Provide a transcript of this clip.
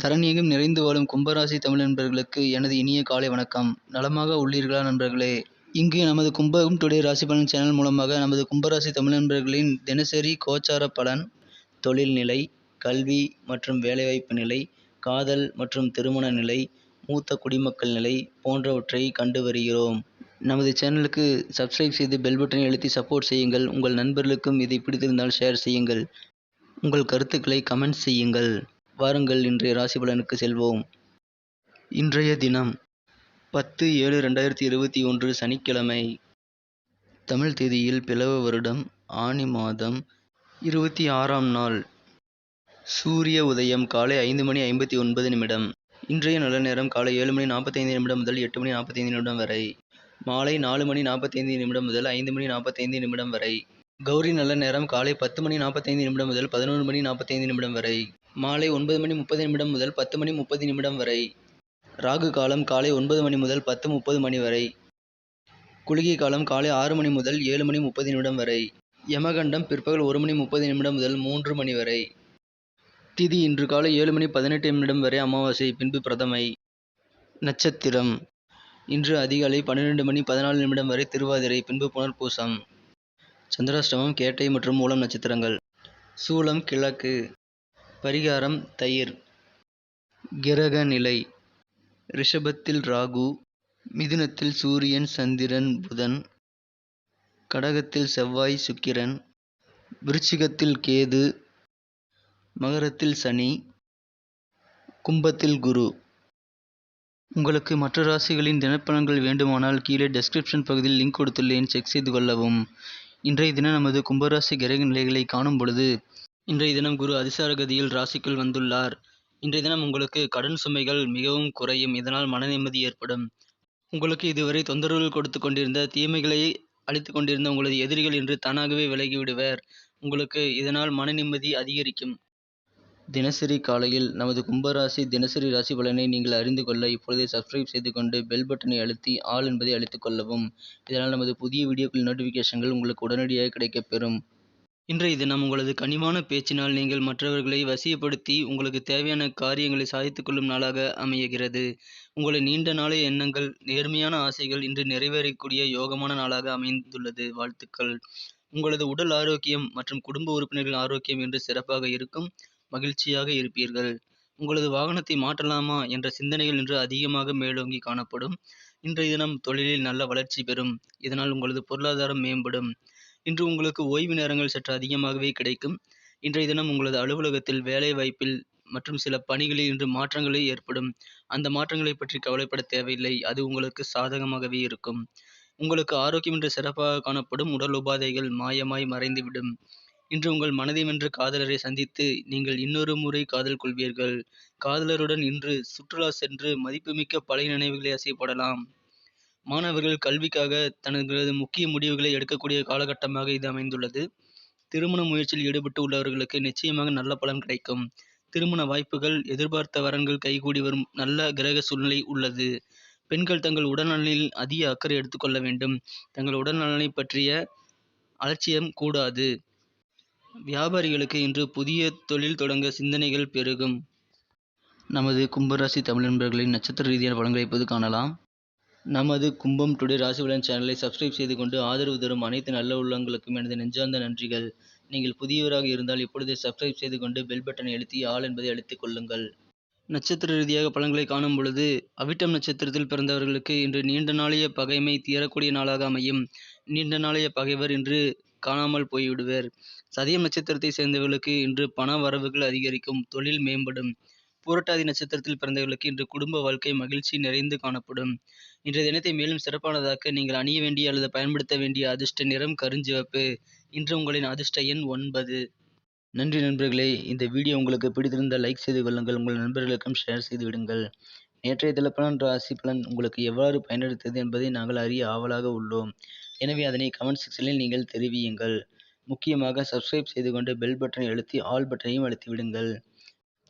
தரணியகம் நிறைந்து வாழும் கும்பராசி தமிழ் நண்பர்களுக்கு எனது இனிய காலை வணக்கம். நலமாக உள்ளீர்களா நண்பர்களே? இங்கு நமது கும்பகம் டுடே ராசி பலன் சேனல் மூலமாக நமது கும்பராசி தமிழ் நண்பர்களின் தினசரி கோச்சார பலன் தொழில்நிலை கல்வி மற்றும் வேலைவாய்ப்பு நிலை காதல் மற்றும் திருமண நிலை மூத்த குடிமக்கள் நிலை போன்றவற்றை கண்டு வருகிறோம். நமது சேனலுக்கு சப்ஸ்கிரைப் செய்து பெல் பட்டனை அழுத்தி சப்போர்ட் செய்யுங்கள். உங்கள் நண்பர்களுக்கும் இதை பிடித்திருந்தால் ஷேர் செய்யுங்கள். உங்கள் கருத்துக்களை கமெண்ட் செய்யுங்கள். வாருங்கள் இன்றைய ராசி பலனுக்கு செல்வோம். இன்றைய தினம் பத்து ஏழு ரெண்டாயிரத்தி இருபத்தி ஒன்று சனிக்கிழமை. தமிழ் தேதியில் பிளவ வருடம் ஆனி மாதம் இருபத்தி ஆறாம் நாள். சூரிய உதயம் காலை ஐந்து மணி ஐம்பத்தி ஒன்பது நிமிடம். இன்றைய நல்ல நேரம் காலை ஏழு மணி நாற்பத்தைந்து நிமிடம் முதல் எட்டு மணி நாற்பத்தைந்து நிமிடம் வரை. மாலை நாலு மணி நாற்பத்தைந்து நிமிடம் முதல் ஐந்து மணி நாற்பத்தைந்து நிமிடம் வரை. கௌரி நல்ல நேரம் காலை பத்து மணி நாற்பத்தைந்து நிமிடம் முதல் பதினொன்று மணி நாற்பத்தைந்து நிமிடம் வரை. மாலை ஒன்பது மணி முப்பது நிமிடம் முதல் பத்து மணி முப்பது நிமிடம் வரை. ராகு காலம் காலை ஒன்பது மணி முதல் பத்து முப்பது மணி வரை. குளிகை காலம் காலை ஆறு மணி முதல் ஏழு மணி முப்பது நிமிடம் வரை. யமகண்டம் பிற்பகல் ஒரு மணி முப்பது நிமிடம் முதல் மூன்று மணி வரை. திதி இன்று காலை ஏழு மணி பதினெட்டு நிமிடம் வரை அமாவாசை பின்பு பிரதமை. நட்சத்திரம். இன்று அதிகாலை பன்னிரெண்டு மணி பதினாலு நிமிடம் வரை திருவாதிரை பின்பு புனர்பூசம். சந்திராஷ்டமம் கேட்டை மற்றும் மூலம் நட்சத்திரங்கள். சூலம் கிழக்கு. பரிகாரம் தயிர். கிரக நிலை ரிஷபத்தில் ராகு மிதுனத்தில் சூரியன் சந்திரன் புதன் கடகத்தில் செவ்வாய் சுக்கிரன் விருச்சிகத்தில் கேது மகரத்தில் சனி கும்பத்தில் குரு. உங்களுக்கு மற்ற ராசிகளின் தினப்பலன்கள் வேண்டுமானால் கீழே டெஸ்கிரிப்ஷன் பகுதியில் லிங்க் கொடுத்துள்ளேன். செக் செய்து கொள்ளவும். இன்றைய தினம் நமது கும்பராசி கிரக நிலைகளை காணும் பொழுது இன்றைய தினம் குரு அதிசார கதியில் ராசிக்குள் வந்துள்ளார். இன்றைய தினம் உங்களுக்கு கடன் சுமைகள் மிகவும் குறையும். இதனால் மன நிம்மதி ஏற்படும். உங்களுக்கு இதுவரை தொந்தரவுகள் கொடுத்து கொண்டிருந்த தீமைகளை அளித்து கொண்டிருந்த உங்களது எதிரிகள் இன்று தானாகவே விலகிவிடுவர் உங்களுக்கு இதனால் மன நிம்மதி அதிகரிக்கும். தினசரி காலையில் நமது கும்பராசி தினசரி ராசி பலனை நீங்கள் அறிந்து கொள்ள இப்பொழுதே சப்ஸ்கிரைப் செய்து கொண்டு பெல் பட்டனை அழுத்தி ஆள் என்பதை அழுத்திக் கொள்ளவும். இதனால் நமது புதிய வீடியோக்கள் நோட்டிஃபிகேஷன்கள் உங்களுக்கு உடனடியாக கிடைக்கப்பெறும் இன்றைய தினம் உங்களது கனிவான பேச்சினால் நீங்கள் மற்றவர்களை வசியப்படுத்தி உங்களுக்கு தேவையான காரியங்களை சாதித்துக் கொள்ளும் நாளாக அமைகிறது உங்களின் நீண்ட நாளைய எண்ணங்கள் நேர்மையான ஆசைகள் இன்று நிறைவேறக்கூடிய யோகமான நாளாக அமைந்துள்ளது. வாழ்த்துக்கள். உங்களது உடல் ஆரோக்கியம் மற்றும் குடும்ப உறுப்பினர்கள் ஆரோக்கியம் இன்று சிறப்பாக இருக்கும் மகிழ்ச்சியாக இருப்பீர்கள். உங்களது வாகனத்தை மாற்றலாமா என்ற சிந்தனைகள் இன்று அதிகமாக மேலோங்கி காணப்படும். இன்றைய தினம் தொழிலில் நல்ல வளர்ச்சி பெறும். இதனால் உங்களது பொருளாதாரம் மேம்படும். இன்று உங்களுக்கு ஓய்வு நேரங்கள் சற்று அதிகமாகவே கிடைக்கும். இன்றைய தினம் உங்களது அலுவலகத்தில் வேலை வாய்ப்பில் மற்றும் சில பணிகளில் இன்று மாற்றங்களே ஏற்படும். அந்த மாற்றங்களை பற்றி கவலைப்பட தேவையில்லை. அது உங்களுக்கு சாதகமாகவே இருக்கும். உங்களுக்கு ஆரோக்கியம் இன்று சிறப்பாக காணப்படும் உடல் உபாதைகள் மாயமாய் மறைந்துவிடும். இன்று உங்கள் மனதை வென்ற காதலரை சந்தித்து நீங்கள் இன்னொரு முறை காதல் கொள்வீர்கள். காதலருடன் இன்று சுற்றுலா சென்று மதிப்புமிக்க பழைய நினைவுகளை அசைப்படலாம். மாணவர்கள் கல்விக்காக தங்களது முக்கிய முடிவுகளை எடுக்கக்கூடிய காலகட்டமாக இது அமைந்துள்ளது. திருமண முயற்சியில் ஈடுபட்டு உள்ளவர்களுக்கு நிச்சயமாக நல்ல பலன் கிடைக்கும். திருமண வாய்ப்புகள் எதிர்பார்த்த வரன்கள் கைகூடி வரும் நல்ல கிரக சூழ்நிலை உள்ளது. பெண்கள் தங்கள் உடல்நலனில் அதிக அக்கறை எடுத்துக்கொள்ள வேண்டும். தங்கள் உடல்நலனை பற்றிய அலட்சியம் கூடாது. வியாபாரிகளுக்கு இன்று புதிய தொழில் தொடங்க சிந்தனைகள் பெருகும். நமது கும்பராசி தமிழ் நண்பர்களின் நட்சத்திர ரீதியான பலன்களை இப்போது காணலாம். நமது கும்பம் டுடே ராசிபலன் சேனலை சப்ஸ்கிரைப் செய்து கொண்டு ஆதரவு தரும் அனைத்து நல்ல உள்ளங்களுக்கும் எனது நெஞ்சார்ந்த நன்றிகள். நீங்கள் புதியவராக இருந்தால் இப்பொழுதே சப்ஸ்கிரைப் செய்து கொண்டு பெல் பட்டனை அழுத்தி ஆள் என்பதை அழுத்திக் கொள்ளுங்கள். நட்சத்திர ரீதியாக பலன்களை காணும் பொழுது அவிட்டம் நட்சத்திரத்தில் பிறந்தவர்களுக்கு இன்று நீண்ட நாளைய பகைமை தீரக்கூடிய நாளாக அமையும். நீண்ட நாளைய பகைவர் இன்று காணாமல் போய்விடுவர். சதயம் நட்சத்திரத்தை சேர்ந்தவர்களுக்கு இன்று பண வரவுகள் அதிகரிக்கும் தொழில் மேம்படும். புரட்டாதி நட்சத்திரத்தில் பிறந்தவர்களுக்கு இன்று குடும்ப வாழ்க்கை மகிழ்ச்சி நிறைந்து காணப்படும். இன்றைய தினத்தை மேலும் சிறப்பானதாக்க நீங்கள் அணிய வேண்டிய அல்லது பயன்படுத்த வேண்டிய அதிர்ஷ்ட நிறம் கருஞ்சிவப்பு. இன்று உங்களின் அதிர்ஷ்ட எண் ஒன்பது. நன்றி நண்பர்களே இந்த வீடியோ உங்களுக்கு பிடித்திருந்தால் லைக் செய்து கொள்ளுங்கள் உங்கள் நண்பர்களுக்கும் ஷேர் செய்து விடுங்கள். நேற்றைய திலப்பலன் ராசி பலன் உங்களுக்கு எவ்வாறு பயனளித்தது என்பதை நாங்கள் அறிய ஆவலாக உள்ளோம். எனவே அதனை கமெண்ட் செக்ஷனில் நீங்கள் தெரிவியுங்கள். முக்கியமாக சப்ஸ்கிரைப் செய்து கொண்டு பெல் பட்டனை அழுத்தி ஆல் பட்டனையும் அழுத்தி விடுங்கள்.